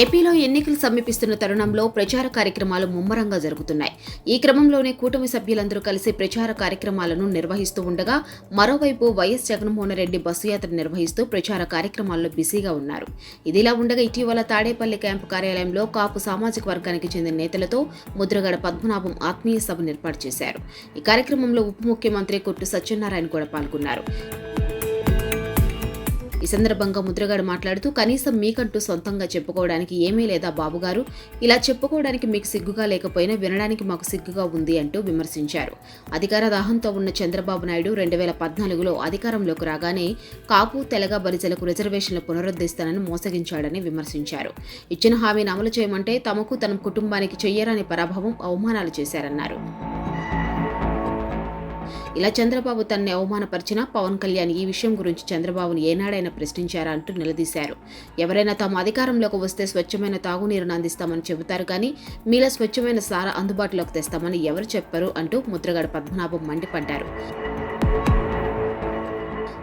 ఏపీలో ఎన్నికలు సమీపిస్తున్న తరుణంలో ప్రచార కార్యక్రమాలు ముమ్మరంగా జరుగుతున్నాయి. ఈ క్రమంలోనే కూటమి సభ్యులందరూ కలిసి ప్రచార కార్యక్రమాలను నిర్వహిస్తూ ఉండగా మరోవైపు వైఎస్ జగన్మోహన్ రెడ్డి బస్సు యాత్ర నిర్వహిస్తూ ప్రచార కార్యక్రమాల్లో బిజీగా ఉన్నారు. ఇదిలా ఉండగా ఇటీవల తాడేపల్లి క్యాంపు కార్యాలయంలో కాపు సామాజిక వర్గానికి చెందిన నేతలతో ముద్రగడ పద్మనాభం ఆత్మీయ సభను ఏర్పాటు చేశారు. ఈ కార్యక్రమంలో ఉప ముఖ్యమంత్రి కొట్టు సత్యనారాయణ కూడా పాల్గొన్నారు. ఈ సందర్భంగా ముద్రగాడు మాట్లాడుతూ కనీసం మీకంటూ సొంతంగా చెప్పుకోవడానికి ఏమీ లేదా బాబుగారు? ఇలా చెప్పుకోవడానికి మీకు సిగ్గుగా లేకపోయినా వినడానికి మాకు సిగ్గుగా ఉంది అంటూ విమర్శించారు. అధికార దాహంతో ఉన్న చంద్రబాబు నాయుడు రెండు వేల పద్నాలుగులో అధికారంలోకి రాగానే కాపు తెలగ బలిజలకు రిజర్వేషన్లు పునరుద్ధరిస్తానని మోసగించాడని విమర్శించారు. ఇచ్చిన హామీని అమలు చేయమంటే తమకు తన కుటుంబానికి చెయ్యరాని పరాభవం అవమానాలు చేశారన్నారు. ఇలా చంద్రబాబు తనని అవమానపరిచినా పవన్ కళ్యాణ్ ఈ విషయం గురించి చంద్రబాబును ఏనాడైనా ప్రశ్నించారా అంటూ నిలదీశారు. ఎవరైనా తమ అధికారంలోకి వస్తే స్వచ్ఛమైన తాగునీరును అందిస్తామని చెబుతారు కానీ మీలా స్వచ్ఛమైన సారా అందుబాటులోకి తెస్తామని ఎవరు చెప్పరు అంటూ ముద్రగడ పద్మనాభం మండిపడ్డారు.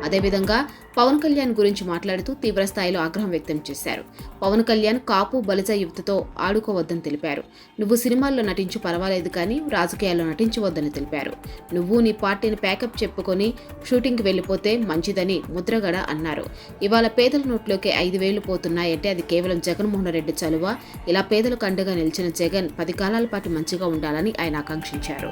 అదేవిధంగా పవన్ కళ్యాణ్ గురించి మాట్లాడుతూ తీవ్రస్థాయిలో ఆగ్రహం వ్యక్తం చేశారు. పవన్ కళ్యాణ్ కాపు బలిజ యువతతో ఆడుకోవద్దని తెలిపారు. నువ్వు సినిమాల్లో నటించు పర్వాలేదు కానీ రాజకీయాల్లో నటించవద్దని తెలిపారు. నువ్వు నీ పార్టీని ప్యాకప్ చెప్పుకొని షూటింగ్కి వెళ్ళిపోతే మంచిదని ముద్రగడ అన్నారు. ఇవాళ పేదల నోట్లోకి ఐదు వేలు పోతున్నాయంటే అది కేవలం జగన్మోహన్ రెడ్డి చలువ. ఇలా పేదలకు అండగా నిలిచిన జగన్ పది కాలాల పాటు మంచిగా ఉండాలని ఆయన ఆకాంక్షించారు.